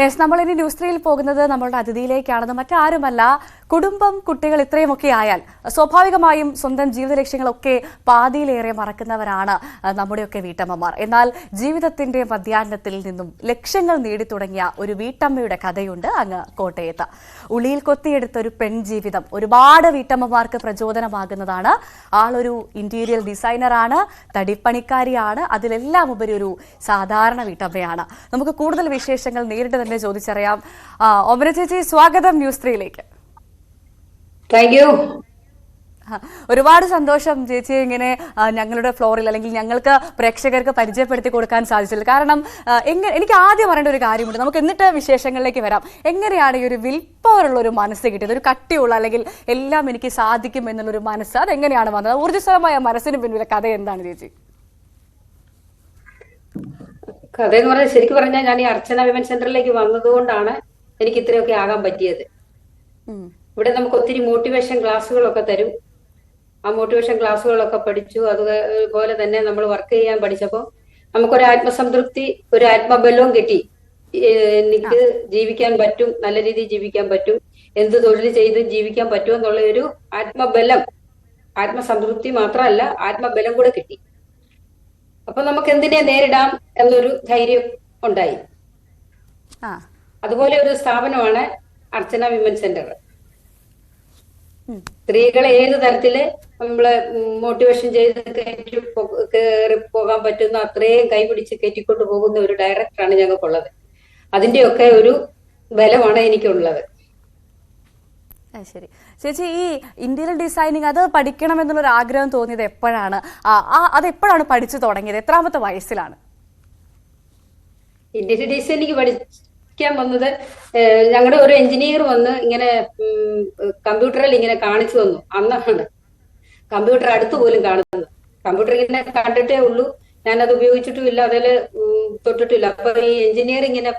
Yes നമ്മൾ ഇനി news ത്രീയിൽ പോകുന്നത് നമ്മളുടെ അതിഥിയിലേക്കാണെന്ന് മറ്റാരുമല്ല കുടുംബം കുട്ടികൾ ഇത്രയുമൊക്കെ ആയാൽ സ്വാഭാവികമായും സ്വന്തം ജീവിത ലക്ഷ്യങ്ങളൊക്കെ പാതിയിലേറെ മറക്കുന്നവരാണ് നമ്മുടെയൊക്കെ വീട്ടമ്മമാർ. എന്നാൽ ജീവിതത്തിന്റെ മധ്യാഹ്നത്തിൽ നിന്നും ലക്ഷ്യങ്ങൾ നേടിത്തുടങ്ങിയ ഒരു വീട്ടമ്മയുടെ കഥയുണ്ട് അങ്ങ് കോട്ടയത്ത്. ഉളിയിൽ കൊത്തിയെടുത്ത ഒരു പെൺജീവിതം ഒരുപാട് വീട്ടമ്മമാർക്ക് പ്രചോദനമാകുന്നതാണ്. ആളൊരു ഇന്റീരിയർ ഡിസൈനറാണ് തടിപ്പണിക്കാരിയാണ് അതിലെല്ലാം ഉപരി ഒരു സാധാരണ വീട്ടമ്മയാണ്. നമുക്ക് കൂടുതൽ വിശേഷങ്ങൾ നേരിട്ട് തന്നെ ചോദിച്ചറിയാം. ഒമന ചേച്ചി സ്വാഗതം ന്യൂസ് ത്രീയിലേക്ക്. താങ്ക് യു ഒരുപാട് സന്തോഷം ചേച്ചി ഇങ്ങനെ ഞങ്ങളുടെ ഫ്ലോറിൽ അല്ലെങ്കിൽ ഞങ്ങൾക്ക് പ്രേക്ഷകർക്ക് പരിചയപ്പെടുത്തി കൊടുക്കാൻ സാധിച്ചില്ല കാരണം എങ്ങനെ എനിക്ക് ആദ്യം പറയേണ്ട ഒരു കാര്യമുണ്ട്. നമുക്ക് എന്നിട്ട് വിശേഷങ്ങളിലേക്ക് വരാം. എങ്ങനെയാണ് ഈ ഒരു വിൽ പവറുള്ള ഒരു മനസ്സ് കിട്ടിയത്? ഒരു കട്ടിയുള്ള അല്ലെങ്കിൽ എല്ലാം എനിക്ക് സാധിക്കും എന്നുള്ള ഒരു മനസ്സ് അതെങ്ങനെയാണ് വന്നത്? ഊർജസ്വലമായ മനസ്സിന് പിന്നിലെ കഥ എന്താണ് ചേച്ചി? കഥ എന്ന് പറഞ്ഞാൽ ശരിക്കും പറഞ്ഞാൽ ഞാൻ ഈ അർച്ചന വിമൻ സെന്ററിലേക്ക് വന്നതുകൊണ്ടാണ് എനിക്ക് ഇത്രയൊക്കെ ആകാൻ പറ്റിയത്. ഇവിടെ നമുക്ക് ഒത്തിരി മോട്ടിവേഷൻ ക്ലാസ്സുകളൊക്കെ തരും. ആ മോട്ടിവേഷൻ ക്ലാസ്സുകളൊക്കെ പഠിച്ചു. അതുപോലെ തന്നെ നമ്മൾ വർക്ക് ചെയ്യാൻ പഠിച്ചപ്പോൾ നമുക്കൊരു ആത്മസംതൃപ്തി ഒരു ആത്മബലവും കിട്ടി. എനിക്ക് ജീവിക്കാൻ പറ്റും നല്ല രീതിയിൽ ജീവിക്കാൻ പറ്റും. എന്ത് തൊഴിൽ ചെയ്ത് ജീവിക്കാൻ പറ്റും എന്നുള്ള ഒരു ആത്മബലം ആത്മസംതൃപ്തി മാത്രമല്ല ആത്മബലം കൂടെ കിട്ടി. അപ്പൊ നമുക്ക് എന്തിനെ നേരിടാം എന്നൊരു ധൈര്യം ഉണ്ടായി. അതുപോലെ ഒരു സ്ഥാപനമാണ് അർച്ചന വിമൻ സെന്റർ. സ്ത്രീകളെ ഏത് തരത്തിൽ നമ്മൾ മോട്ടിവേഷൻ ചെയ്ത് കയറ്റി കയറി പോകാൻ പറ്റുന്ന അത്രയും കൈപിടിച്ച് കയറ്റിക്കൊണ്ട് പോകുന്ന ഒരു ഡയറക്ടറാണ് ഞങ്ങൾക്കുള്ളത്. അതിന്റെയൊക്കെ ഒരു ബലമാണ് എനിക്കുള്ളത്. ശരി. ചേച്ചി ഈ ഇന്റീരിയർ ഡിസൈനിങ് അത് പഠിക്കണം എന്നുള്ളൊരു ആഗ്രഹം തോന്നിയത് എപ്പോഴാണ്? അത് എപ്പോഴാണ് പഠിച്ചു തുടങ്ങിയത്? എത്രാമത്തെ വയസ്സിലാണ്? ഇന്റീരിയർ ഡിസൈനിങ് പഠിക്കാൻ വന്നത് ഞങ്ങളുടെ ഒരു എഞ്ചിനീയർ വന്ന് ഇങ്ങനെ കമ്പ്യൂട്ടറിൽ ഇങ്ങനെ കാണിച്ചു തന്നു. അന്നാണ് കമ്പ്യൂട്ടർ അടുത്ത് പോലും കാണുന്നത്. കമ്പ്യൂട്ടർ ഇങ്ങനെ കണ്ടിട്ടേ ഉള്ളൂ. ഞാനത് ഉപയോഗിച്ചിട്ടുമില്ല അതിൽ തൊട്ടിട്ടില്ല. അപ്പൊ ഈ എഞ്ചിനീയർ ഇങ്ങനെ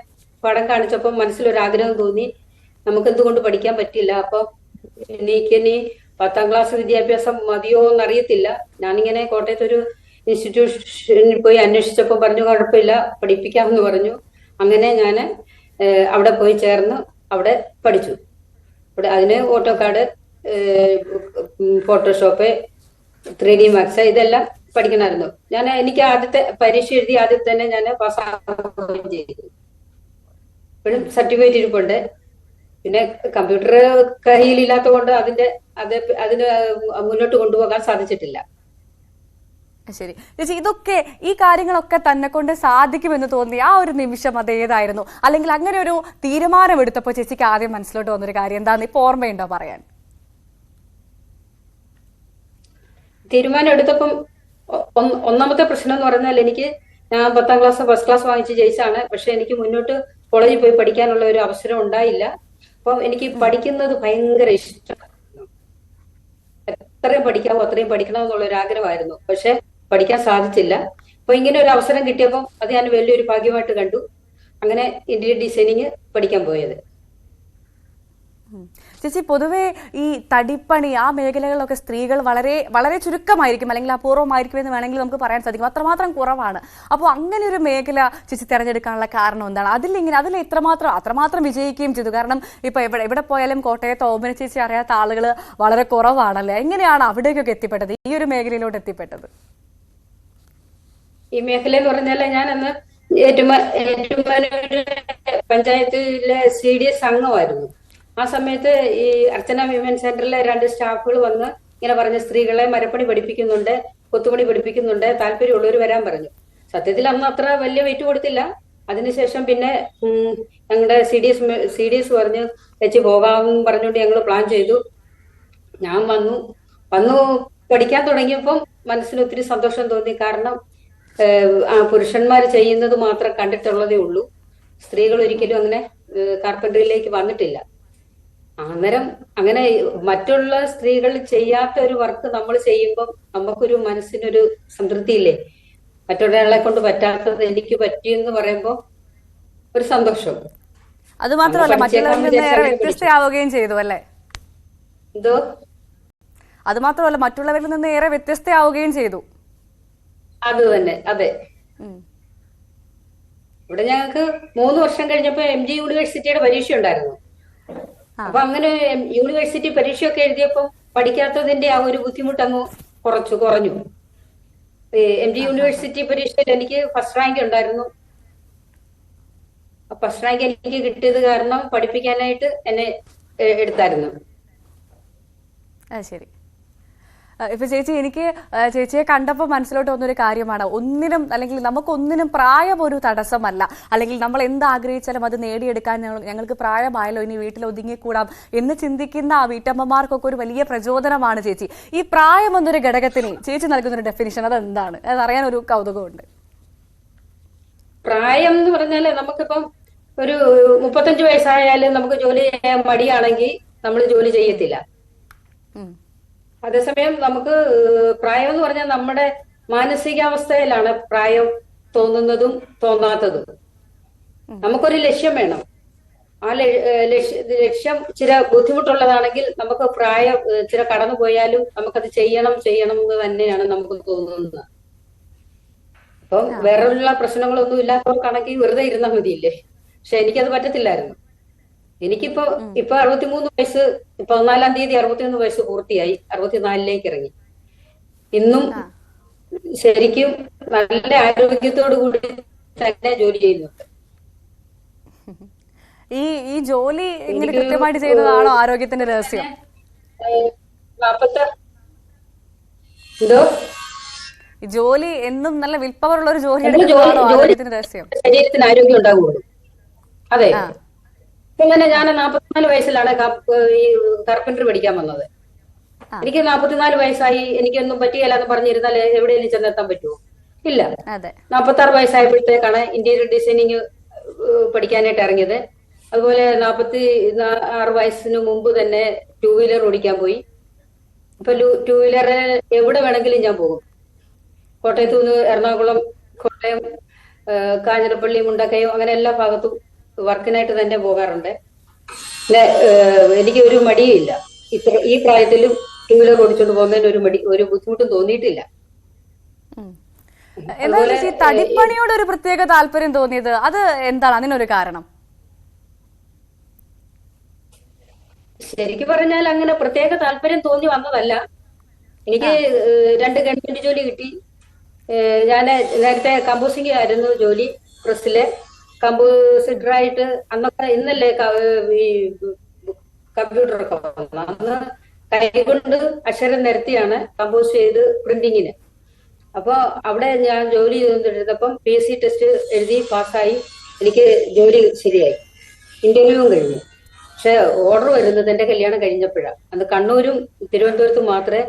പടം കാണിച്ചപ്പോ മനസ്സിലൊരാഗ്രഹം തോന്നി. നമുക്ക് എന്തുകൊണ്ട് പഠിക്കാൻ പറ്റില്ല? അപ്പൊ എനിക്ക് ഇനി പത്താം ക്ലാസ് വിദ്യാഭ്യാസം മതിയോ എന്നറിയത്തില്ല. ഞാനിങ്ങനെ കോട്ടയത്ത് ഒരു ഇൻസ്റ്റിറ്റ്യൂഷനിൽ പോയി അന്വേഷിച്ചപ്പോൾ പറഞ്ഞു കുഴപ്പമില്ല പഠിപ്പിക്കാമെന്ന് പറഞ്ഞു. അങ്ങനെ ഞാൻ അവിടെ പോയി ചേർന്ന് അവിടെ പഠിച്ചു. അവിടെ അതിന് AutoCAD Photoshop three D max ഇതെല്ലാം പഠിക്കണമായിരുന്നു. ഞാൻ എനിക്ക് ആദ്യത്തെ പരീക്ഷ എഴുതി ആദ്യം തന്നെ ഞാൻ പാസ്സാവുകയും ചെയ്തു. ഇപ്പോഴും സർട്ടിഫിക്കറ്റ് ഇരിപ്പുണ്ട്. പിന്നെ കമ്പ്യൂട്ടർ കയ്യിലില്ലാത്ത കൊണ്ട് അതിന്റെ അത് അതിന് മുന്നോട്ട് കൊണ്ടുപോകാൻ സാധിച്ചിട്ടില്ല. ശരി. ചേച്ചി ഇതൊക്കെ ഈ കാര്യങ്ങളൊക്കെ തന്നെ കൊണ്ട് സാധിക്കുമെന്ന് തോന്നി ആ ഒരു നിമിഷം അത് ഏതായിരുന്നു? അല്ലെങ്കിൽ അങ്ങനെ ഒരു തീരുമാനം എടുത്തപ്പോൾ ചേച്ചിക്ക് ആദ്യം മനസ്സിലോട്ട് വന്നൊരു കാര്യം എന്താന്ന് ഇപ്പൊ ഓർമ്മയുണ്ടോ പറയാൻ? തീരുമാനം എടുത്തപ്പം ഒന്നാമത്തെ പ്രശ്നം എന്ന് പറഞ്ഞാൽ എനിക്ക് ഞാൻ പത്താം ക്ലാസ് ഫസ്റ്റ് ക്ലാസ് വാങ്ങിച്ച് ജയിച്ചാണ്. പക്ഷെ എനിക്ക് മുന്നോട്ട് കോളേജിൽ പോയി പഠിക്കാനുള്ള ഒരു അവസരം ഉണ്ടായില്ല. അപ്പം എനിക്ക് പഠിക്കുന്നത് ഭയങ്കര ഇഷ്ടമായിരുന്നു എത്രയും പഠിക്കാവോ അത്രയും പഠിക്കണം എന്നുള്ള ഒരു ആഗ്രഹമായിരുന്നു. പക്ഷെ പഠിക്കാൻ സാധിച്ചില്ല. അപ്പൊ ഇങ്ങനെ ഒരു അവസരം കിട്ടിയപ്പോൾ അത് ഞാൻ വലിയൊരു ഭാഗ്യമായിട്ട് കണ്ടു. അങ്ങനെ ഇന്റീരിയർ ഡിസൈനിങ് പഠിക്കാൻ പോയത്. ചേച്ചി പൊതുവെ ഈ തടിപ്പണി ആ മേഖലകളിലൊക്കെ സ്ത്രീകൾ വളരെ വളരെ ചുരുക്കമായിരിക്കും അല്ലെങ്കിൽ അപൂർവമായിരിക്കും എന്ന് വേണമെങ്കിൽ നമുക്ക് പറയാൻ സാധിക്കും. അത്രമാത്രം കുറവാണ്. അപ്പോൾ അങ്ങനെ ഒരു മേഖല ചേച്ചി തിരഞ്ഞെടുക്കാനുള്ള കാരണം എന്താണ്? അതിലിങ്ങനെ അതിൽ ഇത്രമാത്രം അത്രമാത്രം വിജയിക്കുകയും ചെയ്തു. കാരണം ഇപ്പൊ എവിടെ എവിടെ പോയാലും കോട്ടയത്ത് ഓമന ചേച്ചി അറിയാത്ത ആളുകൾ വളരെ കുറവാണല്ലേ? എങ്ങനെയാണ് അവിടേക്കൊക്കെ എത്തിപ്പെട്ടത്? ഈ ഒരു മേഖലയിലോട്ട് എത്തിപ്പെട്ടത്? ഈ മേഖല എന്ന് പറഞ്ഞാൽ ഞാൻ അന്ന് ഏറ്റുമ ഏറ്റുമാനൂര് പഞ്ചായത്തിലെ സി ഡി എസ് അംഗമായിരുന്നു. ആ സമയത്ത് ഈ അർച്ചന വിമൻ സെന്ററിലെ രണ്ട് സ്റ്റാഫുകൾ വന്ന് ഇങ്ങനെ പറഞ്ഞ സ്ത്രീകളെ മരപ്പണി പഠിപ്പിക്കുന്നുണ്ട് കൊത്തുപണി പഠിപ്പിക്കുന്നുണ്ട് താല്പര്യമുള്ളവർ വരാൻ പറഞ്ഞു. സത്യത്തിൽ അന്ന് അത്ര വലിയ വെയിറ്റ് കൊടുത്തില്ല. അതിനുശേഷം പിന്നെ ഞങ്ങളുടെ C D S C D S പറഞ്ഞ് വെച്ച് പോകാമെന്ന് പറഞ്ഞുകൊണ്ട് ഞങ്ങൾ പ്ലാൻ ചെയ്തു. ഞാൻ വന്നു. വന്നു പഠിക്കാൻ തുടങ്ങിയപ്പം മനസ്സിന് ഒത്തിരി സന്തോഷം തോന്നി. കാരണം പുരുഷന്മാർ ചെയ്യുന്നത് മാത്രം കണ്ടിട്ടുള്ളതേ ഉള്ളൂ. സ്ത്രീകൾ ഒരിക്കലും അങ്ങനെ കാർപ്പൻട്രിയിലേക്ക് വന്നിട്ടില്ല. അന്നേരം അങ്ങനെ മറ്റുള്ള സ്ത്രീകൾ ചെയ്യാത്ത ഒരു വർക്ക് നമ്മൾ ചെയ്യുമ്പോൾ നമുക്കൊരു മനസ്സിനൊരു സംതൃപ്തി ഇല്ലേ മറ്റൊരാളെ കൊണ്ട് പറ്റാത്തത് എനിക്ക് പറ്റി എന്ന് പറയുമ്പോൾ ഒരു സന്തോഷം. അത് മാത്രമല്ല മറ്റുള്ളവരിൽ നിന്ന് ഏറെ വിചാരിച്ചാൽ വ്യത്യസ്തയാവുകയും ചെയ്തു അല്ലേ? എന്തോ? അത് മാത്രമല്ല മറ്റുള്ളവരിൽ നിന്ന് ഏറെ വ്യത്യസ്തയാവുകയും ചെയ്തു. അത് തന്നെ അതെ. ഇവിടെ ഞങ്ങൾക്ക് മൂന്ന് വർഷം കഴിഞ്ഞപ്പോ എം ജി യൂണിവേഴ്സിറ്റിയുടെ പരീക്ഷ ഉണ്ടായിരുന്നു. അപ്പൊ അങ്ങനെ യൂണിവേഴ്സിറ്റി പരീക്ഷയൊക്കെ എഴുതിയപ്പോ പഠിക്കാത്തതിന്റെ ആ ഒരു ബുദ്ധിമുട്ട് അങ്ങ് കുറച്ചു കുറഞ്ഞു. എം ജി യൂണിവേഴ്സിറ്റി പരീക്ഷയിൽ എനിക്ക് ഫസ്റ്റ് റാങ്ക് ഉണ്ടായിരുന്നു. ഫസ്റ്റ് റാങ്ക് എനിക്ക് കിട്ടിയത് കാരണം പഠിപ്പിക്കാനായിട്ട് എന്നെ എടുത്തായിരുന്നു. ശരി. ഇപ്പൊ ചേച്ചി എനിക്ക് ചേച്ചിയെ കണ്ടപ്പോൾ മനസ്സിലോട്ട് വന്നൊരു കാര്യമാണ്. ഒന്നിനും അല്ലെങ്കിൽ നമുക്കൊന്നിനും പ്രായം ഒരു തടസ്സമല്ല. അല്ലെങ്കിൽ നമ്മൾ എന്ത് ആഗ്രഹിച്ചാലും അത് നേടിയെടുക്കാൻ ഞങ്ങൾ- ഞങ്ങൾക്ക് പ്രായമായല്ലോ ഇനി വീട്ടിൽ ഒതുങ്ങിക്കൂടാം എന്ന് ചിന്തിക്കുന്ന ആ വീട്ടമ്മമാർക്കൊക്കെ ഒരു വലിയ പ്രചോദനമാണ് ചേച്ചി. ഈ പ്രായം എന്നൊരു ഘടകത്തിന് ചേച്ചി നൽകുന്ന ഒരു ഡെഫിനിഷൻ അത് എന്താണ് അതറിയാൻ ഒരു കൗതുകമുണ്ട്. പ്രായം എന്ന് പറഞ്ഞാൽ നമുക്കിപ്പം ഒരു മുപ്പത്തഞ്ച് വയസ്സായാലും നമുക്ക് ജോലി ചെയ്യാൻ മടിയാണെങ്കിൽ നമ്മൾ ജോലി ചെയ്യത്തില്ല. അതേസമയം നമുക്ക് പ്രായം എന്ന് പറഞ്ഞാൽ നമ്മുടെ മാനസികാവസ്ഥയിലാണ് പ്രായം തോന്നുന്നതും തോന്നാത്തതും. നമുക്കൊരു ലക്ഷ്യം വേണം. ആ ലക്ഷ്യ- ചില ബുദ്ധിമുട്ടുള്ളതാണെങ്കിൽ നമുക്ക് പ്രായം ചില കടന്നു പോയാലും നമുക്കത് ചെയ്യണം ചെയ്യണം എന്ന് തന്നെയാണ് നമുക്ക് തോന്നുന്നത്. അപ്പം വേറെയുള്ള പ്രശ്നങ്ങളൊന്നും ഇല്ലാത്തവർക്കാണെങ്കിൽ വെറുതെ ഇരുന്നാൽ മതിയില്ലേ? പക്ഷെ എനിക്കത് പറ്റത്തില്ലായിരുന്നു. എനിക്കിപ്പോ ഇപ്പൊ അറുപത്തിമൂന്ന് വയസ്സ് പതിനാലാം തീയതി അറുപത്തിമൂന്ന് വയസ്സ് പൂർത്തിയായി. അറുപത്തിനാലിലേക്ക് ഇറങ്ങി. ഇന്നും ശരിക്കും നല്ല ആരോഗ്യത്തോടു കൂടി തന്നെ ജോലി ചെയ്യുന്നുണ്ട്. ഈ ഈ ജോലി ഇങ്ങനെ കൃത്യമായിട്ട് ചെയ്യുന്നതാണോ ആരോഗ്യത്തിന്റെ രഹസ്യം? എന്തോ? ജോലി എന്നും നല്ല വിൽപ്പവർ ഉള്ള ഒരു ജോലി എടുക്കുന്നതാണോ ആരോഗ്യത്തിന്റെ രഹസ്യം? ശരീരത്തിന് ആരോഗ്യം ഉണ്ടാകുള്ളൂ അതെ. ഇങ്ങനെ ഞാൻ നാപ്പത്തിനാല് വയസ്സിലാണ് ഈ കാർപ്പന്റർ പഠിക്കാൻ വന്നത്. എനിക്ക് നാപ്പത്തിനാല് വയസ്സായി എനിക്കൊന്നും പറ്റിയല്ല എന്ന് പറഞ്ഞിരുന്നാൽ എവിടെയെങ്കിലും ചെന്നെത്താൻ പറ്റുമോ? ഇല്ല. അതെ. നാൽപ്പത്തി ആറ് വയസ്സായപ്പോഴത്തേക്കാണ് ഇന്റീരിയർ ഡിസൈനിങ് പഠിക്കാനായിട്ട് ഇറങ്ങിയത്. അതുപോലെ നാൽപ്പത്തി ആറ് വയസ്സിന് മുമ്പ് തന്നെ ടൂ വീലർ ഓടിക്കാൻ പോയി. അപ്പൊ ടൂ വീലർ എവിടെ വേണമെങ്കിലും ഞാൻ പോകും. കോട്ടയത്തു നിന്ന് എറണാകുളം കോട്ടയം കാഞ്ഞിരപ്പള്ളി മുണ്ടക്കയം അങ്ങനെ എല്ലാ ഭാഗത്തും വർക്കിനായിട്ട് തന്നെ പോകാറുണ്ട്. പിന്നെ എനിക്ക് ഒരു മടിയില്ല ഇത്ര ഈ പ്രായത്തിലും ടൂ വീലർ ഓടിച്ചുകൊണ്ട് പോകുന്നതിന് ഒരു മടി ഒരു ബുദ്ധിമുട്ടും തോന്നിയിട്ടില്ല. ഈ തടിപ്പണിയോട് ഒരു പ്രത്യേക താല്പര്യം തോന്നിയത് അത് എന്താണ്? അതിനൊരു കാരണം. ശരിക്കും പറഞ്ഞാൽ അങ്ങനെ പ്രത്യേക താല്പര്യം തോന്നി വന്നതല്ല. എനിക്ക് രണ്ട് ഗവൺമെന്റ് ജോലി കിട്ടി. ഞാൻ നേരത്തെ കമ്പോസിംഗ് ആയിരുന്നു ജോലി പ്രസ്സിൽ. കമ്പോസിറ്ററായിട്ട് അന്നൊക്കെ ഇന്നല്ലേ ഈ കമ്പ്യൂട്ടറൊക്കെ വന്നത്? അന്ന് കൈകൊണ്ട് അക്ഷരം നിരത്തിയാണ് കമ്പോസ് ചെയ്ത് പ്രിന്റിങ്ങിന്. അപ്പൊ അവിടെ ഞാൻ ജോലി ചെയ്തുകൊണ്ടിരുന്നപ്പം പി എസ് സി ടെസ്റ്റ് എഴുതി പാസ്സായി. എനിക്ക് ജോലി ശരിയായി. ഇന്റർവ്യൂവും കഴിഞ്ഞു. പക്ഷെ ഓർഡർ വരുന്നത് എന്റെ കല്യാണം കഴിഞ്ഞപ്പോഴാണ് അന്ന് കണ്ണൂരും തിരുവനന്തപുരത്തും മാത്രമേ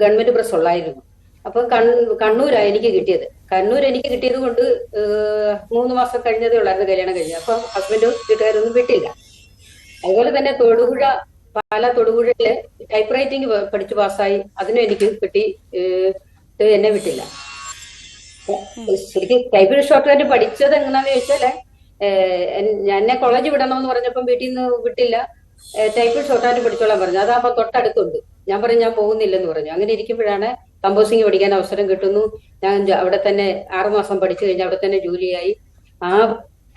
ഗവൺമെന്റ് പ്രസ് ഉള്ളായിരുന്നു. അപ്പൊ കണ്ണൂരാ കണ്ണൂരാണ് എനിക്ക് കിട്ടിയത്. കണ്ണൂർ എനിക്ക് കിട്ടിയത് കൊണ്ട് ഏഹ്, മൂന്ന് മാസം കഴിഞ്ഞതേ ഉള്ളായിരുന്നു കല്യാണം കഴിഞ്ഞത്. അപ്പൊ ഹസ്ബൻഡ് വീട്ടുകാരൊന്നും വിട്ടില്ല. അതുപോലെ തന്നെ തൊടുപുഴ പാല തൊടുപുഴയിൽ ടൈപ്പ് റൈറ്റിംഗ് പഠിച്ചു പാസ്സായി. അതിനും എനിക്ക് കിട്ടി എന്നെ വിട്ടില്ല. ശരിക്കും ടൈപ്പ് ഷോർട്ട് ഹാൻഡ് പഠിച്ചത് എങ്ങനെയാന്ന് ചോദിച്ചാൽ എന്നെ കോളേജ് വിടണമെന്ന് പറഞ്ഞപ്പം വീട്ടിൽ നിന്ന് വിട്ടില്ല. ടൈപ്പ് ഷോർട്ട് ഹാൻഡ് പഠിച്ചോളാൻ പറഞ്ഞു. അതാകുമ്പോ തൊട്ടടുത്തുണ്ട്. ഞാൻ പറഞ്ഞു ഞാൻ പോകുന്നില്ലെന്ന് പറഞ്ഞു. അങ്ങനെ ഇരിക്കുമ്പോഴാണ് കമ്പോസിംഗ് പഠിക്കാൻ അവസരം കിട്ടുന്നു. ഞാൻ അവിടെ തന്നെ ആറുമാസം പഠിച്ചു കഴിഞ്ഞ് അവിടെ തന്നെ ജോലിയായി. ആ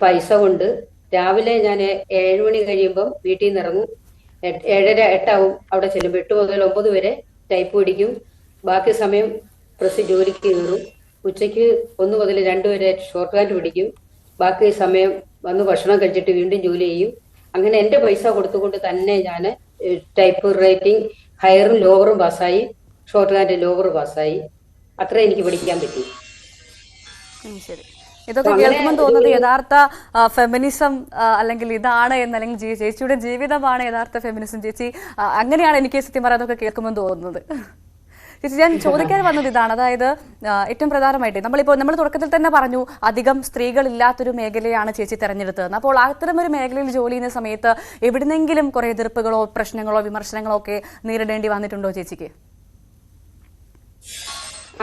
പൈസ കൊണ്ട് രാവിലെ ഞാൻ ഏഴ് മണി കഴിയുമ്പം വീട്ടിൽ നിന്ന് ഇറങ്ങും. ഏഴര എട്ടാവും അവിടെ ചെല്ലുമ്പോൾ എട്ട് മുതൽ ഒമ്പത് വരെ ടൈപ്പ് പഠിക്കും ബാക്കി സമയം പ്രസ് ജോലിക്ക് കയറും. ഉച്ചയ്ക്ക് ഒന്ന് മുതൽ രണ്ട് വരെ ഷോർട്ട് ഹാൻഡ് പിടിക്കും. ബാക്കി സമയം വന്ന് ഭക്ഷണം കഴിച്ചിട്ട് വീണ്ടും ജോലി ചെയ്യും. അങ്ങനെ എന്റെ പൈസ കൊടുത്തുകൊണ്ട് തന്നെ ഞാൻ ടൈപ്പ് റൈറ്റിംഗ് ഹയറും ലോവറും പാസ്സായി. ഷോർട്ട് ഹാൻഡ് ലോവർ പാസ്സായി. അത്ര എനിക്ക് പഠിക്കാൻ പറ്റി. ശരി. ഇതൊക്കെ കേൾക്കുമ്പോൾ തോന്നുന്നത് യഥാർത്ഥ ഫെമിനിസം അല്ലെങ്കിൽ ഇതാണ് എന്നല്ലെങ്കിൽ ചേച്ചിയുടെ ജീവിതമാണ് യഥാർത്ഥ ഫെമിനിസം ചേച്ചി അങ്ങനെയാണ് എനിക്ക് സത്യം പറയാൻ അതൊക്കെ കേൾക്കുമ്പോൾ തോന്നുന്നത്. ചേച്ചി ഞാൻ ചോദിക്കാൻ വന്നത് ഇതാണ്. അതായത് ഏറ്റവും പ്രധാനമായിട്ട് നമ്മളിപ്പോൾ നമ്മൾ തുടക്കത്തിൽ തന്നെ പറഞ്ഞു അധികം സ്ത്രീകൾ ഇല്ലാത്തൊരു മേഖലയാണ് ചേച്ചി തെരഞ്ഞെടുത്തതെന്ന്. അപ്പോൾ അത്തരമൊരു മേഖലയിൽ ജോലി ചെയ്യുന്ന സമയത്ത് എവിടുന്നെങ്കിലും കുറേ എതിർപ്പുകളോ പ്രശ്നങ്ങളോ വിമർശനങ്ങളോ ഒക്കെ നേരിടേണ്ടി വന്നിട്ടുണ്ടോ ചേച്ചിക്ക്?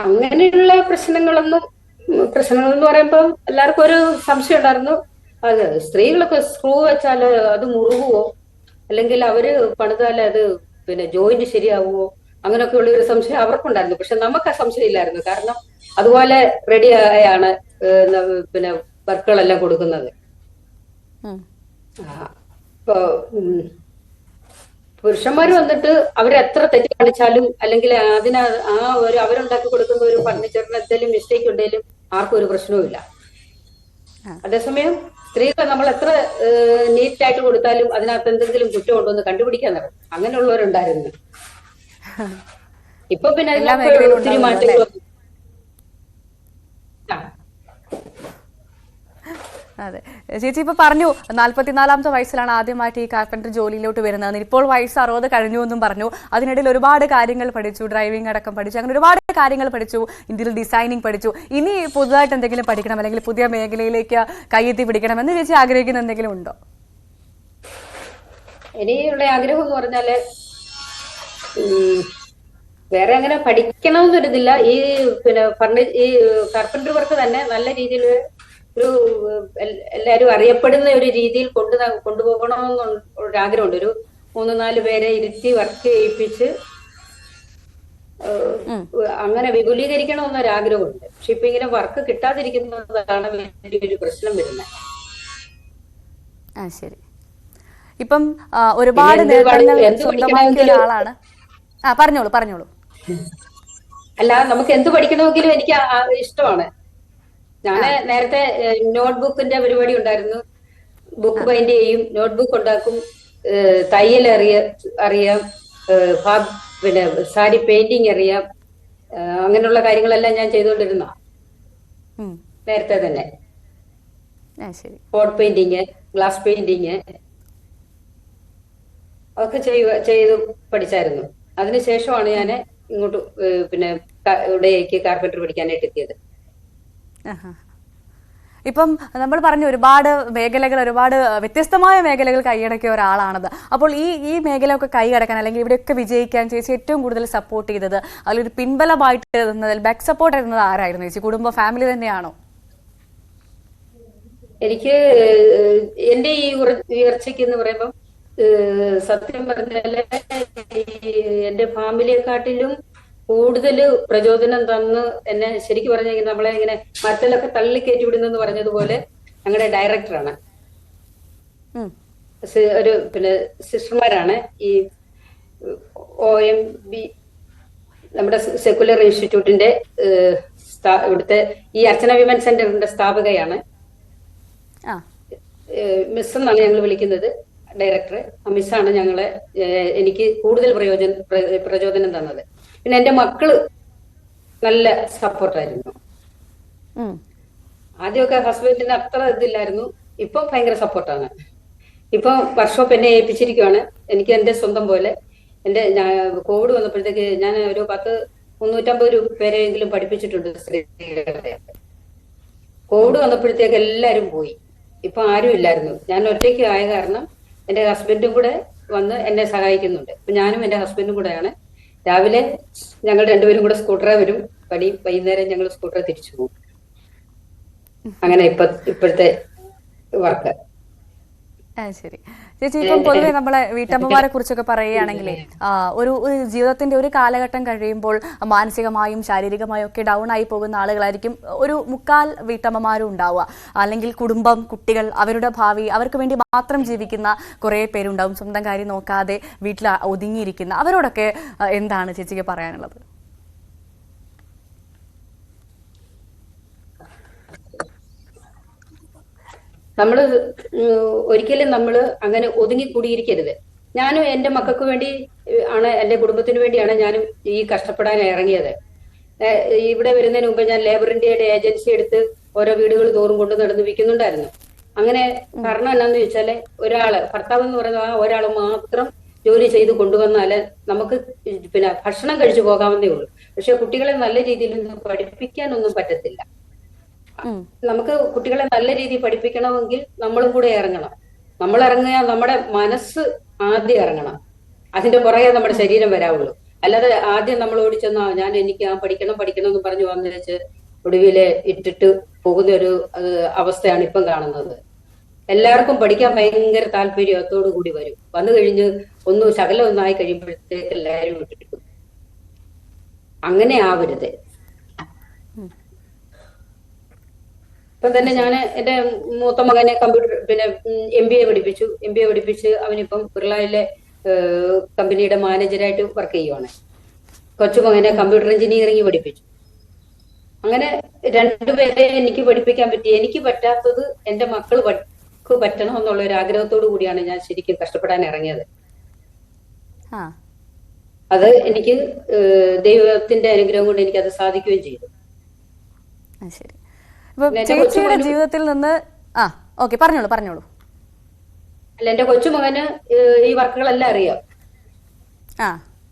അങ്ങനെയുള്ള പ്രശ്നങ്ങളൊന്നും പ്രശ്നങ്ങൾ എന്ന് പറയുമ്പോൾ എല്ലാവർക്കും ഒരു സംശയം ഉണ്ടായിരുന്നു. അത് സ്ത്രീകളൊക്കെ സ്ക്രൂ വെച്ചാൽ അത് മുറുകുവോ? അല്ലെങ്കിൽ അവർ പണിതാൽ അത് പിന്നെ ജോയിന്റ് ശരിയാവുമോ അങ്ങനെയൊക്കെ ഉള്ള ഒരു സംശയം അവർക്കുണ്ടായിരുന്നു. പക്ഷെ നമുക്ക് ആ സംശയം ഇല്ലായിരുന്നു. കാരണം അതുപോലെ റെഡി ആയാണ് പിന്നെ വർക്കുകളെല്ലാം കൊടുക്കുന്നത്. ഉം. പുരുഷന്മാർ വന്നിട്ട് അവരെത്ര തെറ്റ് കാണിച്ചാലും അല്ലെങ്കിൽ അതിന് ആ ഒരു അവരുണ്ടാക്കി കൊടുക്കുന്ന ഒരു ഫർണിച്ചറിന് എന്തെങ്കിലും മിസ്റ്റേക്ക് ഉണ്ടെങ്കിലും ആർക്കും ഒരു പ്രശ്നവുമില്ല. അതേസമയം സ്ത്രീകൾ നമ്മൾ എത്ര നീറ്റ് ആയിട്ട് കൊടുത്താലും അതിനകത്ത് എന്തെങ്കിലും കുറ്റം ഉണ്ടോ എന്ന് കണ്ടുപിടിക്കാൻ നടക്കും അങ്ങനെയുള്ളവരുണ്ടായിരുന്നു. ഇപ്പൊ പിന്നെ ഒത്തിരി മാറ്റങ്ങൾ വന്നു. ആ അതെ. ചേച്ചി ഇപ്പൊ പറഞ്ഞു നാല്പത്തിനാലാമത്തെ വയസ്സിലാണ് ആദ്യമായിട്ട് ഈ കാർപ്പന്റർ ജോലിയിലോട്ട് വരുന്നത്. ഇപ്പോൾ വയസ്സ് അറുപത് കഴിഞ്ഞു എന്നും പറഞ്ഞു. അതിനിടയിൽ ഒരുപാട് കാര്യങ്ങൾ പഠിച്ചു ഡ്രൈവിംഗ് അടക്കം പഠിച്ചു. അങ്ങനെ ഒരുപാട് കാര്യങ്ങൾ പഠിച്ചു. ഇന്ത്യയിൽ ഡിസൈനിങ് പഠിച്ചു. ഇനി പുതുതായിട്ട് എന്തെങ്കിലും പഠിക്കണം അല്ലെങ്കിൽ പുതിയ മേഖലയിലേക്ക് കയ്യെത്തി പിടിക്കണം എന്ന് ചേച്ചി ആഗ്രഹിക്കുന്ന എന്തെങ്കിലും ഉണ്ടോ? ഇനിയുള്ള ആഗ്രഹം എന്ന് പറഞ്ഞാൽ വേറെ അങ്ങനെ പഠിക്കണമെന്നൊരിതില്ല. ഈ പിന്നെ ഫർണി ഈ കാർപ്പന്റർ വർക്ക് തന്നെ നല്ല രീതിയിൽ ഒരു എല്ലാവരും എല്ലാരും അറിയപ്പെടുന്ന ഒരു രീതിയിൽ കൊണ്ടു കൊണ്ടുപോകണമെന്ന് ഒരു ആഗ്രഹമുണ്ട് ഒരു മൂന്ന് നാല് പേരെ ഇരുത്തി വർക്ക് ചെയ്യിപ്പിച്ച് അങ്ങനെ വിപുലീകരിക്കണമെന്നൊരു ആഗ്രഹമുണ്ട് പക്ഷെ ഇപ്പൊ ഇങ്ങനെ വർക്ക് കിട്ടാതിരിക്കുന്നതാണ് വലിയൊരു പ്രശ്നം വരുന്നത്. ആ ശരി. ഇപ്പം ഒരുപാട് നേട്ടങ്ങൾ സ്വന്തമാക്കിയ ഒരാളാണ്. ആ പറഞ്ഞോളൂ പറഞ്ഞോളൂ. അല്ല നമുക്ക് എന്ത് പഠിക്കണമെങ്കിലും എനിക്ക് ഇഷ്ടമാണ്. ഞാൻ നേരത്തെ നോട്ട്ബുക്കിന്റെ പരിപാടി ഉണ്ടായിരുന്നു. ബുക്ക് ബൈൻഡ് ചെയ്യും നോട്ട്ബുക്ക് ഉണ്ടാക്കും തയ്യൽ അറിയ അറിയാം പിന്നെ സാരി പെയിന്റിങ് അറിയാം അങ്ങനെയുള്ള കാര്യങ്ങളെല്ലാം ഞാൻ ചെയ്തുകൊണ്ടിരുന്ന നേരത്തെ തന്നെ. പോട്ട് പെയിന്റിങ് ഗ്ലാസ് പെയിന്റിങ് അതൊക്കെ ചെയ്യുക ചെയ്ത് പഠിച്ചായിരുന്നു. അതിനുശേഷമാണ് ഞാൻ ഇങ്ങോട്ട് പിന്നെ ഇവിടേക്ക് കാർപ്പന്റർ പഠിക്കാനായിട്ട് എത്തിയത്. ഇപ്പം നമ്മൾ പറഞ്ഞു ഒരുപാട് മേഖലകൾ ഒരുപാട് വ്യത്യസ്തമായ മേഖലകൾ കൈയടക്കിയ ഒരാളാണത്. അപ്പോൾ ഈ ഈ മേഖലയൊക്കെ കൈയടക്കാൻ അല്ലെങ്കിൽ ഇവിടെയൊക്കെ വിജയിക്കാൻ ചേച്ചി ഏറ്റവും കൂടുതൽ സപ്പോർട്ട് ചെയ്തത് അതിലൊരു പിൻബലമായിട്ട് തന്നതിൽ ബാക്ക് സപ്പോർട്ട് ഇരുന്നത് ആരായിരുന്നു ചേച്ചി? കുടുംബ ഫാമിലി തന്നെയാണോ? എനിക്ക് എന്റെ ഈ ഉയർച്ചയ്ക്ക് എന്ന് പറയുമ്പം സത്യം പറഞ്ഞാൽ എന്റെ ഫാമിലിയെക്കാട്ടിലും കൂടുതൽ പ്രചോദനം തന്ന് എന്നെ ശരിക്കും പറഞ്ഞാൽ നമ്മളെ ഇങ്ങനെ മരത്തിലൊക്കെ തള്ളിക്കയറ്റി വിടുന്നെന്ന് പറഞ്ഞതുപോലെ ഞങ്ങളുടെ ഡയറക്ടറാണ്. ഒരു പിന്നെ സിസ്റ്റർമാരാണ്. ഈ ഒ എം ബി നമ്മുടെ സെക്കുലർ ഇൻസ്റ്റിറ്റ്യൂട്ടിന്റെ ഇവിടുത്തെ ഈ അർച്ചന വിമൻ സെന്ററിന്റെ സ്ഥാപകയാണ്. മിസ് എന്നാണ് ഞങ്ങൾ വിളിക്കുന്നത് ഡയറക്ടർ മിസ്സാണ് ഞങ്ങളെ എനിക്ക് കൂടുതൽ പ്രയോജന പ്ര- പ്രചോദനം തന്നത്. പിന്നെ എന്റെ മക്കൾ നല്ല സപ്പോർട്ടായിരുന്നു. ആദ്യമൊക്കെ ഹസ്ബൻഡിന് അത്ര ഇതില്ലായിരുന്നു. ഇപ്പൊ ഭയങ്കര സപ്പോർട്ടാണ്. ഇപ്പൊ വർക്ക്ഷോപ്പ് എന്നെ ഏൽപ്പിച്ചിരിക്കുവാണ്. എനിക്ക് എന്റെ സ്വന്തം പോലെ. എന്റെ കോവിഡ് വന്നപ്പോഴത്തേക്ക് ഞാൻ ഒരു പത്ത് മുന്നൂറ്റമ്പത് രൂപ പേരെങ്കിലും പഠിപ്പിച്ചിട്ടുണ്ട് സ്ത്രീകളെ. കോവിഡ് വന്നപ്പോഴത്തേക്ക് എല്ലാരും പോയി. ഇപ്പൊ ആരും ഇല്ലായിരുന്നു. ഞാൻ ഒറ്റയ്ക്ക് ആയ കാരണം എന്റെ ഹസ്ബൻഡും കൂടെ വന്ന് എന്നെ സഹായിക്കുന്നുണ്ട്. ഇപ്പൊ ഞാനും എന്റെ ഹസ്ബൻഡും കൂടെയാണ്. രാവിലെ ഞങ്ങൾ രണ്ടുപേരും കൂടെ സ്കൂട്ടറെ വരും. പണി വൈകുന്നേരം ഞങ്ങൾ സ്കൂട്ടറെ തിരിച്ചു പോകും. അങ്ങനെ ഇപ്പൊ ഇപ്പോഴത്തെ വർക്ക് ശരി. ചേച്ചി ഇപ്പം പൊതുവെ നമ്മളെ വീട്ടമ്മമാരെ കുറിച്ചൊക്കെ പറയുകയാണെങ്കിൽ ഒരു ഒരു ജീവിതത്തിന്റെ ഒരു കാലഘട്ടം കഴിയുമ്പോൾ മാനസികമായും ശാരീരികമായും ഒക്കെ ഡൗൺ ആയി പോകുന്ന ആളുകളായിരിക്കും ഒരു മുക്കാൽ വീട്ടമ്മമാരും ഉണ്ടാവുക. അല്ലെങ്കിൽ കുടുംബം കുട്ടികൾ അവരുടെ ഭാവി അവർക്ക് വേണ്ടി മാത്രം ജീവിക്കുന്ന കുറേ പേരുണ്ടാവും. സ്വന്തം കാര്യം നോക്കാതെ വീട്ടിൽ ഒതുങ്ങിയിരിക്കുന്ന. അവരോടൊക്കെ എന്താണ് ചേച്ചിക്ക് പറയാനുള്ളത്? നമ്മൾ ഉം, ഒരിക്കലും നമ്മൾ അങ്ങനെ ഒതുങ്ങി കൂടിയിരിക്കരുത് ഞാനും എന്റെ മക്കൾക്ക് വേണ്ടി ആണ് എന്റെ കുടുംബത്തിന് വേണ്ടിയാണ് ഞാനും ഈ കഷ്ടപ്പെടാൻ ഇറങ്ങിയത്. ഇവിടെ വരുന്നതിന് മുമ്പ് ഞാൻ ലേബർ ഇന്ത്യയുടെ ഏജൻസി എടുത്ത് ഓരോ വീടുകൾ തോറും കൊണ്ട് നടന്ന് വിൽക്കുന്നുണ്ടായിരുന്നു. അങ്ങനെ കാരണം എന്നാന്ന് ചോദിച്ചാൽ ഒരാൾ ഭർത്താവ് എന്ന് പറയുന്ന ആ ഒരാൾ മാത്രം ജോലി ചെയ്ത് കൊണ്ടുവന്നാൽ നമുക്ക് പിന്നെ ഭക്ഷണം കഴിച്ചു പോകാവുന്നേ ഉള്ളൂ. പക്ഷെ കുട്ടികളെ നല്ല രീതിയിൽ പഠിപ്പിക്കാനൊന്നും പറ്റത്തില്ല. നമുക്ക് കുട്ടികളെ നല്ല രീതിയിൽ പഠിപ്പിക്കണമെങ്കിൽ നമ്മളും കൂടെ ഇറങ്ങണം. നമ്മൾ ഇറങ്ങിയാൽ നമ്മുടെ മനസ്സ് ആദ്യം ഇറങ്ങണം. അതിന്റെ പുറകെ നമ്മുടെ ശരീരം വരാവുള്ളൂ. അല്ലാതെ ആദ്യം നമ്മൾ ഓടിച്ചെന്നാ ഞാൻ എനിക്ക് ആ പഠിക്കണം പഠിക്കണം എന്ന് പറഞ്ഞു വന്നു വെച്ച് ഒടുവിൽ ഇട്ടിട്ട് പോകുന്ന ഒരു അവസ്ഥയാണ് ഇപ്പം കാണുന്നത്. എല്ലാവർക്കും പഠിക്കാൻ ഭയങ്കര താല്പര്യത്തോടു കൂടി വരും. വന്നു കഴിഞ്ഞ് ഒന്ന് ശകലം ഒന്നായി കഴിയുമ്പോഴത്തേക്ക് എല്ലാവരും വിട്ടിട്ട് അങ്ങനെ ആവരുത്. ഇപ്പൊ തന്നെ ഞാൻ എന്റെ മൂത്ത മകനെ കമ്പ്യൂട്ടർ പിന്നെ എം ബി എ പഠിപ്പിച്ചു. എം ബി എ പഠിപ്പിച്ച് അവനിപ്പം ബിർളയിലെ കമ്പനിയുടെ മാനേജരായിട്ട് വർക്ക് ചെയ്യുവാണ്. കൊച്ചുമകനെ കമ്പ്യൂട്ടർ എഞ്ചിനീയറിംഗ് പഠിപ്പിച്ചു. അങ്ങനെ രണ്ടുപേരെ എനിക്ക് പഠിപ്പിക്കാൻ പറ്റി. എനിക്ക് പറ്റാത്തത് എന്റെ മക്കൾ പറ്റണം എന്നുള്ള ഒരു ആഗ്രഹത്തോടു കൂടിയാണ് ഞാൻ ശരിക്കും കഷ്ടപ്പെടാൻ ഇറങ്ങിയത്. അത് എനിക്ക് ദൈവത്തിന്റെ അനുഗ്രഹം കൊണ്ട് എനിക്ക് അത് സാധിക്കുകയും ചെയ്തു. ശരി. ചേച്ചിയുടെ ജീവിതത്തിൽ നിന്ന് ആ ഓക്കെ പറഞ്ഞോളൂ പറഞ്ഞോളൂ. അല്ല എന്റെ കൊച്ചുമകന് ഈ വർക്കുകളെല്ലാം അറിയാം.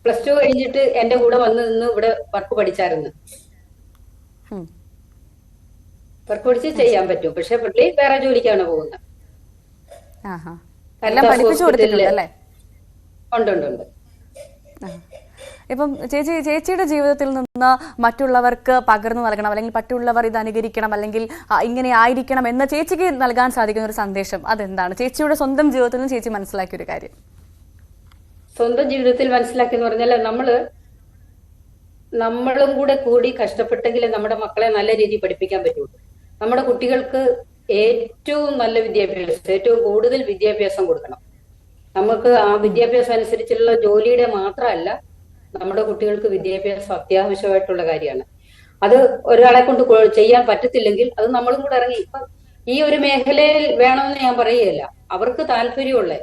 പ്ലസ് ടു കഴിഞ്ഞിട്ട് എന്റെ കൂടെ വന്ന് നിന്ന് ഇവിടെ വർക്ക് പഠിച്ചായിരുന്നു. വർക്ക് പഠിച്ച് ചെയ്യാൻ പറ്റും. പക്ഷെ പുള്ളി വേറെ ജോലിക്കാണ് പോകുന്നത്. ഉണ്ട് ഉണ്ട് ഉണ്ട്. ഇപ്പം ചേച്ചി ചേച്ചിയുടെ ജീവിതത്തിൽ നിന്ന് മറ്റുള്ളവർക്ക് പകർന്നു നൽകണം അല്ലെങ്കിൽ മറ്റുള്ളവർ ഇത് അനുകരിക്കണം അല്ലെങ്കിൽ ഇങ്ങനെ ആയിരിക്കണം എന്ന് ചേച്ചിക്ക് നൽകാൻ സാധിക്കുന്ന ഒരു സന്ദേശം അതെന്താണ്? ചേച്ചിയുടെ സ്വന്തം ജീവിതത്തിൽ നിന്ന് ചേച്ചി മനസ്സിലാക്കിയ ഒരു കാര്യം. സ്വന്തം ജീവിതത്തിൽ മനസ്സിലാക്കി എന്ന് പറഞ്ഞാൽ നമ്മൾ നമ്മളും കൂടെ കൂടി കഷ്ടപ്പെട്ടെങ്കിലേ നമ്മുടെ മക്കളെ നല്ല രീതിയിൽ പഠിപ്പിക്കാൻ പറ്റുള്ളൂ നമ്മുടെ കുട്ടികൾക്ക് ഏറ്റവും നല്ല വിദ്യാഭ്യാസം ഏറ്റവും കൂടുതൽ വിദ്യാഭ്യാസം കൊടുക്കണം. നമുക്ക് ആ വിദ്യാഭ്യാസം അനുസരിച്ചുള്ള ജോലിയുടെ മാത്രമല്ല നമ്മുടെ കുട്ടികൾക്ക് വിദ്യാഭ്യാസം അത്യാവശ്യമായിട്ടുള്ള കാര്യമാണ്. അത് ഒരാളെ കൊണ്ട് ചെയ്യാൻ പറ്റത്തില്ലെങ്കിൽ അത് നമ്മളും കൂടെ ഇറങ്ങി. ഇപ്പൊ ഈ ഒരു മേഖലയിൽ വേണമെന്ന് ഞാൻ പറയുകയില്ല. അവർക്ക് താല്പര്യമുള്ള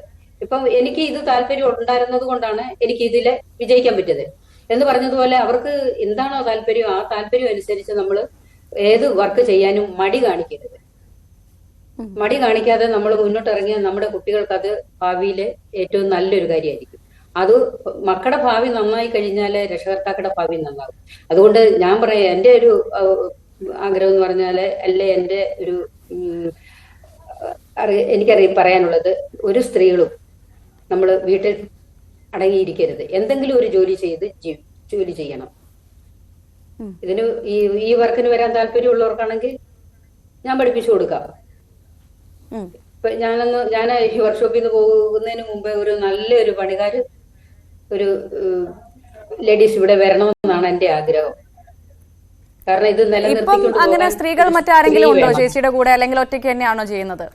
ഇപ്പൊ എനിക്ക് ഇത് താല്പര്യം ഉണ്ടായിരുന്നത് കൊണ്ടാണ് എനിക്ക് ഇതിലെ വിജയിക്കാൻ പറ്റിയത്. എന്ന് പറഞ്ഞതുപോലെ അവർക്ക് എന്താണോ താല്പര്യം ആ താല്പര്യം അനുസരിച്ച് നമ്മൾ ഏത് വർക്ക് ചെയ്യാനും മടി കാണിക്കരുത്. മടി കാണിക്കാതെ നമ്മൾ മുന്നോട്ട് ഇറങ്ങിയാൽ നമ്മുടെ കുട്ടികൾക്ക് അത് ഭാവിയിൽ ഏറ്റവും നല്ലൊരു കാര്യമായിരിക്കും. അത് മക്കളുടെ ഭാവി നന്നായി കഴിഞ്ഞാൽ രക്ഷകർത്താക്കളുടെ ഭാവി നന്നാകും. അതുകൊണ്ട് ഞാൻ പറയാം എന്റെ ഒരു ആഗ്രഹം എന്ന് പറഞ്ഞാൽ അല്ലെ എന്റെ ഒരു എനിക്കറിയാം പറയാനുള്ളത് ഒരു സ്ത്രീകളും നമ്മൾ വീട്ടിൽ അടങ്ങിയിരിക്കരുത്. എന്തെങ്കിലും ഒരു ജോലി ചെയ്ത് ജോലി ചെയ്യണം. ഇതിന് ഈ ഈ വർക്കിന് വരാൻ താല്പര്യമുള്ളവർക്കാണെങ്കിൽ ഞാൻ പഠിപ്പിച്ചു കൊടുക്കാം. ഞാനൊന്ന് ഞാൻ ഈ വർക്ക്ഷോപ്പിൽ നിന്ന് പോകുന്നതിന് മുമ്പേ ഒരു നല്ലൊരു പണിക്കാര് ഒരു ലേഡീസ് ഇവിടെ വരണമെന്നാണ് എന്റെ ആഗ്രഹം. കാരണം ഇത് നിലനിർത്തിക്കൊണ്ട് അങ്ങനെ സ്ത്രീകൾ മറ്റാരെങ്കിലും ഉണ്ടോ? ചേച്ചിയുടെ കൂടെ അല്ലെങ്കിൽ ഒറ്റയ്ക്ക് തന്നെയാണോ ചെയ്യുന്നത്?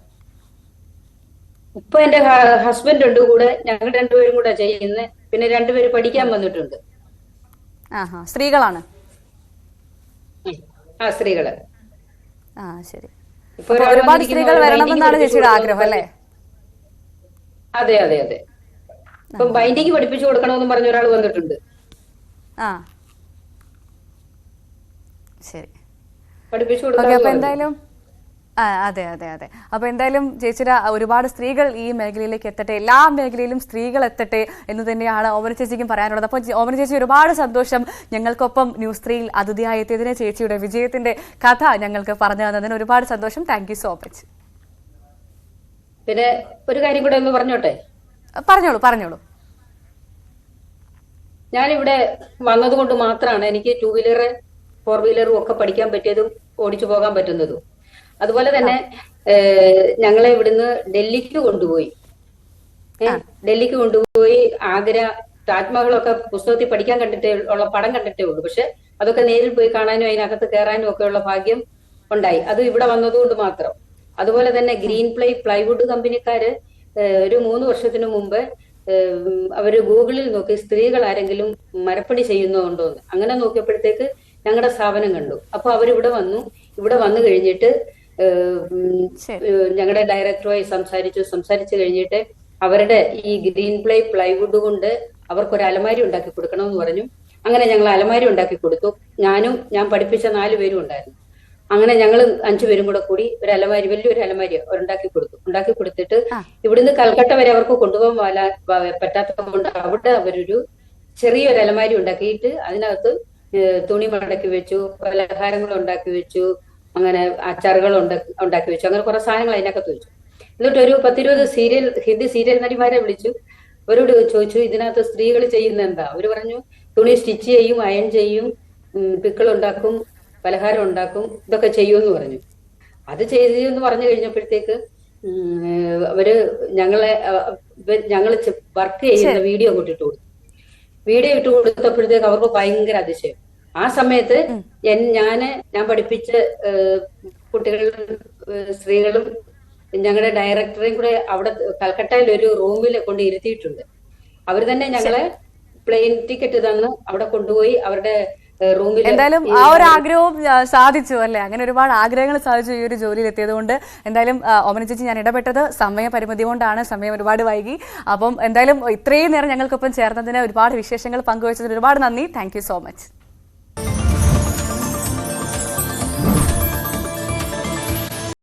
ഇപ്പൊ എന്റെ ഹസ്ബൻഡ് ഉണ്ട് കൂടെ. ഞങ്ങൾ രണ്ടുപേരും കൂടെ ചെയ്യുന്നത്. പിന്നെ രണ്ടുപേര് പഠിക്കാൻ വന്നിട്ടുണ്ട്. സ്ത്രീകളാണ്? ആ സ്ത്രീകൾ. ആ ശരി. ഒരുപാട് സ്ത്രീകൾ വരണമെന്നാണ് ചേച്ചിയുടെ ആഗ്രഹം അല്ലേ? അതെ അതെ അതെ. ഇപ്പം ബൈൻഡിങ് പഠിപ്പിച്ചു കൊടുക്കണമെന്ന് പറഞ്ഞ ഒരാൾ വന്നിട്ടുണ്ട്. ആ. ശരി. പഠിപ്പിച്ചു കൊടുക്കാൻ എന്തായാലും അതെ അതെ അതെ. അപ്പൊ എന്തായാലും ചേച്ചിയുടെ ഒരുപാട് സ്ത്രീകൾ ഈ മേഖലയിലേക്ക് എത്തട്ടെ എല്ലാ മേഖലയിലും സ്ത്രീകൾ എത്തട്ടെ എന്ന് തന്നെയാണ് ഓമന ചേച്ചിക്കും പറയാനുള്ളത്. അപ്പോൾ ഓമന ചേച്ചി ഒരുപാട് സന്തോഷം. ഞങ്ങൾക്കൊപ്പം ന്യൂസ് ത്രീയിൽ അതിഥിയായി എത്തിയതിന് ചേച്ചിയുടെ വിജയത്തിന്റെ കഥ ഞങ്ങൾക്ക് പറഞ്ഞു തന്നതിന് ഒരുപാട് സന്തോഷം. Thank you so much. പിന്നെ ഒരു കാര്യം കൂടെ ഒന്ന് പറഞ്ഞോട്ടെ? പറഞ്ഞോളൂ പറഞ്ഞോളൂ. ഞാനിവിടെ വന്നതുകൊണ്ട് മാത്രമാണ് എനിക്ക് ടൂ വീലർ ഫോർ വീലറും ഒക്കെ പഠിക്കാൻ പറ്റിയതും ഓടിച്ചു പോകാൻ പറ്റുന്നതും. അതുപോലെ തന്നെ ഞങ്ങളെ ഇവിടുന്ന് ഡൽഹിക്ക് കൊണ്ടുപോയി. ഡൽഹിക്ക് കൊണ്ടുപോയി ആഗ്ര താജ്മഹലൊക്കെ പുസ്തകത്തിൽ പഠിക്കാൻ കണ്ടിട്ടേ ഉള്ള പടം കണ്ടിട്ടേ ഉള്ളൂ. പക്ഷെ അതൊക്കെ നേരിൽ പോയി കാണാനും അതിനകത്ത് കയറാനും ഒക്കെ ഉള്ള ഭാഗ്യം ഉണ്ടായി. അത് ഇവിടെ വന്നതുകൊണ്ട് മാത്രം. അതുപോലെ തന്നെ ഗ്രീൻ പ്ലൈ പ്ലൈവുഡ് കമ്പനിക്കാര് ഒരു മൂന്ന് വർഷത്തിന് മുമ്പ് അവർ അവർ ഗൂഗിളിൽ നോക്കി സ്ത്രീകൾ ആരെങ്കിലും മരപ്പണി ചെയ്യുന്നുണ്ടോ എന്ന്. അങ്ങനെ നോക്കിയപ്പോഴത്തേക്ക് ഞങ്ങളുടെ സ്ഥാപനം കണ്ടു. അപ്പൊ അവരിവിടെ വന്നു. ഇവിടെ വന്നു കഴിഞ്ഞിട്ട് ഞങ്ങളുടെ ഡയറക്ടറുമായി സംസാരിച്ചു. സംസാരിച്ചു കഴിഞ്ഞിട്ട് അവരുടെ ഈ ഗ്രീൻ പ്ലൈ പ്ലൈവുഡ് കൊണ്ട് അവർക്കൊരു അലമാരി ഉണ്ടാക്കി കൊടുക്കണം എന്ന് പറഞ്ഞു. അങ്ങനെ ഞങ്ങൾ അലമാരി ഉണ്ടാക്കി കൊടുത്തു. ഞാനും ഞാൻ പഠിപ്പിച്ച നാല് പേരും ഉണ്ടായിരുന്നു. അങ്ങനെ ഞങ്ങൾ അഞ്ചുപേരും കൂടെ കൂടി ഒരു അലമാരി വലിയൊരു അലമാരി ഉണ്ടാക്കി കൊടുത്തു. ഉണ്ടാക്കി കൊടുത്തിട്ട് ഇവിടുന്ന് കൽക്കട്ട വരെ അവർക്ക് കൊണ്ടുപോകാൻ പറ്റാത്തതുകൊണ്ട് വ- പറ്റാത്തത് കൊണ്ട് അവിടെ അവരൊരു ചെറിയൊരു അലമാരി ഉണ്ടാക്കിയിട്ട് അതിനകത്ത് തുണി മടക്കി വെച്ചു പലഹാരങ്ങൾ ഉണ്ടാക്കി വെച്ചു അങ്ങനെ അച്ചാറുകൾ ഉണ്ടാക്കി ഉണ്ടാക്കി വെച്ചു അങ്ങനെ കുറെ സാധനങ്ങൾ അതിനകത്ത് വെച്ചു. എന്നിട്ട് ഒരു പത്തിരുപത് സീരിയൽ ഹിന്ദി സീരിയൽ നടിമാരെ വിളിച്ചു. അവരോട് ചോദിച്ചു ഇതിനകത്ത് സ്ത്രീകൾ ചെയ്യുന്ന എന്താ? അവർ പറഞ്ഞു തുണി സ്റ്റിച്ച് ചെയ്യും അയൺ ചെയ്യും പിക്കിൾ ഉണ്ടാക്കും പലഹാരം ഉണ്ടാക്കും ഇതൊക്കെ ചെയ്യുമെന്ന് പറഞ്ഞു. അത് ചെയ്തെന്ന് പറഞ്ഞു കഴിഞ്ഞപ്പോഴത്തേക്ക് അവർ ഞങ്ങളെ ഞങ്ങൾ ഞങ്ങൾ വർക്ക് ചെയ്യുന്ന വീഡിയോ കൂട്ടിട്ട് കൊടുത്തു. വീഡിയോ ഇട്ട് കൊടുത്തപ്പോഴത്തേക്ക് അവർക്ക് ഭയങ്കര അതിശയം. ആ സമയത്ത് ഞാൻ ഞാൻ പഠിപ്പിച്ച കുട്ടികളും സ്ത്രീകളും ഞങ്ങളുടെ ഡയറക്ടറെയും കൂടെ അവിടെ കൽക്കട്ടയിൽ ഒരു റൂമിൽ കൊണ്ട് ഇരുത്തിയിട്ടുണ്ട്. അവർ തന്നെ ഞങ്ങളെ പ്ലെയിൻ ടിക്കറ്റ് തന്ന് അവിടെ കൊണ്ടുപോയി അവരുടെ റൂമിൽ എന്തായാലും ആ ഒരു ആഗ്രഹവും സാധിച്ചു അല്ലെ? അങ്ങനെ ഒരുപാട് ആഗ്രഹങ്ങൾ സാധിച്ചു ഈ ഒരു ജോലിയിൽ എത്തിയത് കൊണ്ട് എന്തായാലും ഓമന ചേച്ചി ഞാൻ ഇടപെട്ടത് സമയ പരിമിതി കൊണ്ടാണ്. സമയം ഒരുപാട് വൈകി. അപ്പം എന്തായാലും ഇത്രയും നേരം ഞങ്ങൾക്കൊപ്പം ചേർന്നതിന് ഒരുപാട് വിശേഷങ്ങൾ പങ്കുവച്ചതിന് ഒരുപാട് നന്ദി. Thank so much